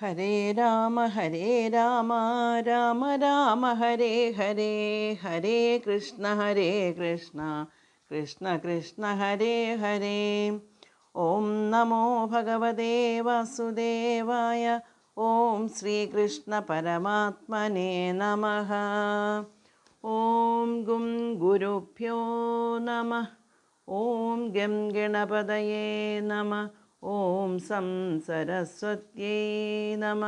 ഹരേ രാമ ഹരേ രാമ രാമ രാമ ഹരേ ഹരേ ഹരേ കൃഷ്ണ ഹരേ കൃഷ്ണ കൃഷ്ണ കൃഷ്ണ ഹരേ ഹരേ. ഓം നമോ ഭഗവതേ വാസുദേവായ ഓം ശ്രീകൃഷ്ണ പരമാത്മനേ നമ. ഓം ഗും ഗുരുഭ്യോ നമ. ഓം ഗം ഗണപതയേ നമ. ഓം സം സരസ്വത്യേ നമ.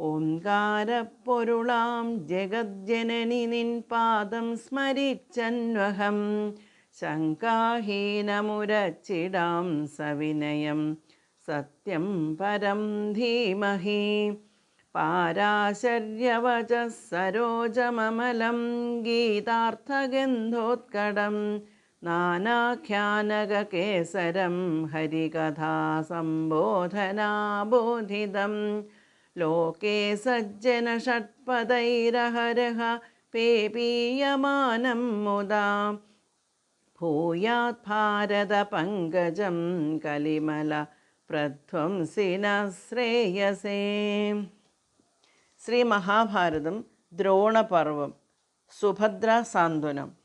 ഓംകാരപ്പൊരുളാം ജഗജ്ജനനി നിൻ പാദം സ്മരിച്ചന്വഹം. ശങ്കാഹീനമുരച്ചിടാം സവിനയം. സത്യം പരം ധീമഹി. പാരാശര്യവച സരോജമമലം ഗീതാർത്ഥഗന്ധോത്കടം. നാനാഖ്യാനകേസരം ഹരികഥാസംബോധനാബോധിതം. ലോകേ സജ്ജന ഷട്പദൈരഹരഹ പേപീയമാനം മുദാ. ഭൂയാത് ഭാരതപങ്കജം കലിമല പ്രധ്വംസിന ശ്രേയസേ ശ്രീ മഹാഭാരതം ദ്രോണപർവം സുഭദ്ര സാന്ത്വനം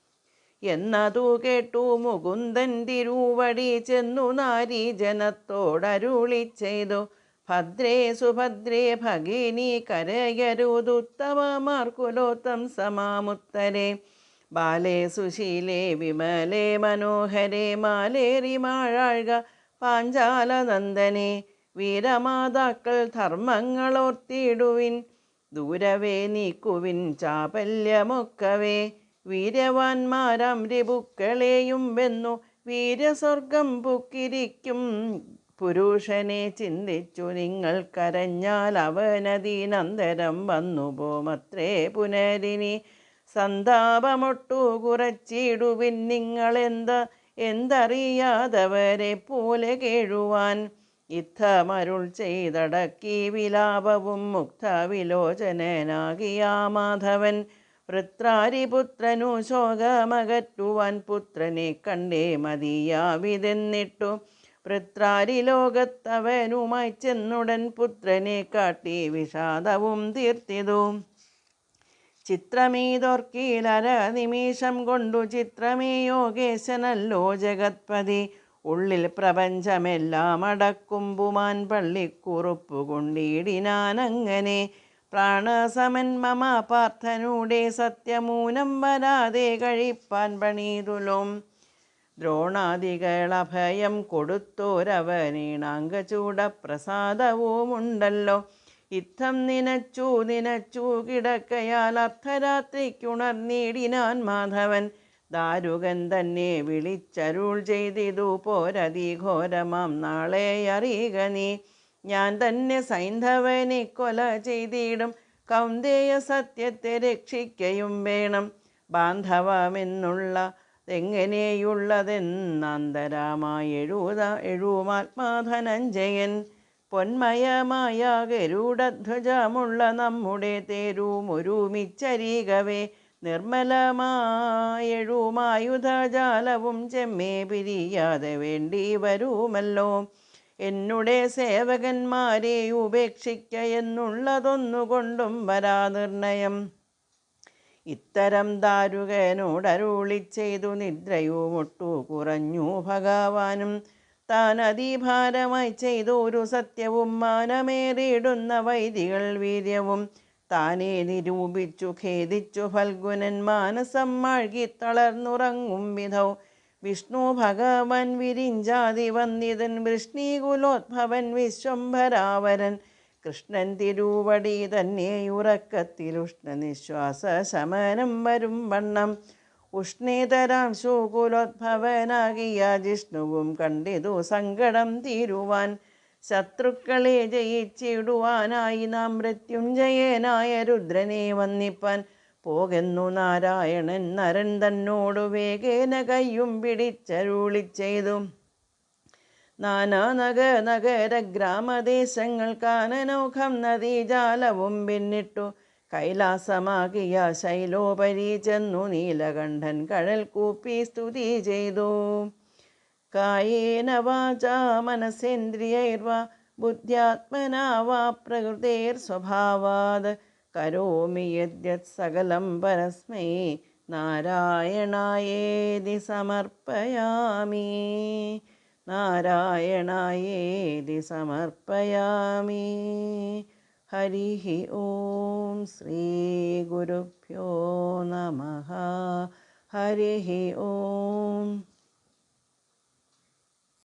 എന്നതു കേട്ടു മുകുന്ദൻ തിരുവടി ചെന്നു നാരി ജനത്തോടരുളി ചെയ്തു. ഭദ്രേ സുഭദ്രേ ഭഗിനി കരയരുതുത്തമമാർക്കുലോത്തം സമാമുത്തരേ. ബാലേ സുശീലേ വിമലേ മനോഹരേ മാലേറി മാഴാഴ്ക പാഞ്ചാലനന്ദനെ. വീരമാതാക്കൾ ധർമ്മങ്ങളോർത്തിടുവിൻ. ദൂരവേ നീക്കുവിൻ ചാപല്യമൊക്കവേ. വീരവാന്മാരാം രിപുക്കളെയും വെന്നു. വീരസ്വർഗം പുക്കിരിക്കും. പുരുഷനെ ചിന്തിച്ചു നിങ്ങൾ കരഞ്ഞാൽ അവനദീനന്തരം വന്നു പോമത്രേ പുനരിനി. സന്താപമൊട്ടു കുറച്ചിടുവിൻ നിങ്ങളെന്ത് എന്തറിയാതവരെ പോലെ കേഴുവാൻ. യുദ്ധമരുൾ ചെയ്തടക്കി വിലാപവും മുക്ത വിലോചനനാകിയ മാധവൻ. വൃത്രാരിപുത്രനു ശോകമകറ്റുവാൻ പുത്രനെ കണ്ടേ മതിയാവിതെന്നിട്ടു. വൃത്രാരി ലോകത്തവനുമായി ചെന്നുടൻ പുത്രനെ കാട്ടി വിഷാദവും തീർത്തിതു. ചിത്രമീതോർക്കീലര നിമിഷം കൊണ്ടു ചിത്രമേ യോഗേശനല്ലോ ജഗത്പതി. ഉള്ളിൽ പ്രപഞ്ചമെല്ലാം അടക്കുമ്പുമാൻ പള്ളിക്കുറുപ്പ് കൊണ്ടിടിനാനങ്ങനെ പ്രാണസമൻ മമ പാർത്ഥനൂടെ സത്യമൂനം വരാതെ കഴിപ്പാൻ പണീതുലോം. ദ്രോണാദികളഭയം കൊടുത്തോരവനീണാങ്കചൂട പ്രസാദവുമുണ്ടല്ലോ ഇത്തം നിനച്ചു നിനച്ചു കിടക്കയാൽ അർദ്ധരാത്രിക്കുണർന്നീടിനാൻ മാധവൻ. ദാരുകൻ തന്നെ വിളിച്ചരുൾ ചെയ്തിതു പോരതി ഘോരമാം നാളെ അറിയുക നീ. ഞാൻ തന്നെ സൈന്ധവനെ കൊല ചെയ്തിടും. കൗന്ദേയ സത്യത്തെ രക്ഷിക്കയും വേണം. ബാന്ധവമെന്നുള്ള എങ്ങനെയുള്ളതെന്നന്തരമായി എഴുത എഴുമാത്മാധനഞ്ജയൻ. പൊന്മയമായ ഗരുഡധ്വജമുള്ള നമ്മുടെ തേരും ഒരുമിച്ചരികവേ. നിർമ്മലമായെഴുമായുധജാലവും ചെമ്മേ പിരിയാതെ വേണ്ടി വരുമല്ലോ. എന്നുടെ സേവകന്മാരെ ഉപേക്ഷിക്ക എന്നുള്ളതൊന്നുകൊണ്ടും വരാ നിർണയം ഇത്തരം ദാരുകനോടരുളി ചെയ്തു നിദ്രയുമൊട്ടു കുറഞ്ഞു ഭഗവാനും താൻ അതിഭാരമായി ചെയ്തൊരു സത്യവും മാനമേറിയിടുന്ന വൈദികൾ വീര്യവും. താനേ നിരൂപിച്ചു ഖേദിച്ചു ഫൽഗുനൻ മാനസം മാഴ്കി തളർന്നുറങ്ങും വിധൗ. വിഷ്ണു ഭഗവൻ വിരിഞ്ചാതി വന്നിതൻ വൃഷ്ണീകുലോദ്ഭവൻ വിശ്വംഭരാവരൻ. കൃഷ്ണൻ തിരുവടി തന്നെ ഉറക്കത്തിൽ ഉഷ്ണനിശ്വാസ ശമനം വരും വണ്ണം. ഉഷ്ണേതരാം ശൂകുലോദ്ഭവനാകിയ ജിഷ്ണുവും കണ്ടിതു സങ്കടം തീരുവാൻ. ശത്രുക്കളെ ജയിച്ചിടുവാനായി നാം മൃത്യുഞ്ജയനായ രുദ്രനെ വന്നിപ്പാൻ. പോകുന്നു നാരായണൻ നരൻ തന്നോടു വേഗേന കയ്യും പിടിച്ചരുളി ചെയ്തു നാനാ നഗ നഗര ഗ്രാമദേശങ്ങൾ കാനനൗഖം നദീജാലവും പിന്നിട്ടു. കൈലാസമാകിയ ശൈലോപരി ചെന്നു നീലകണ്ഠൻ കഴൽ കൂപ്പി സ്തുതി ചെയ്തു. കായേന വാച മനസേന്ദ്രിയൈർവ ബുദ്ധ്യാത്മനാ വാ പ്രകൃതേർസ്വഭാവാത് കരോമി യദ്യത് സകലം പരസ്മൈ. നാരായണായേതി സമർപ്പയാമി. നാരായണായേതി സമർപ്പയാമി. ഹരി ഓം ശ്രീ ഗുരുഭ്യോ നമ. ഹരി ഓം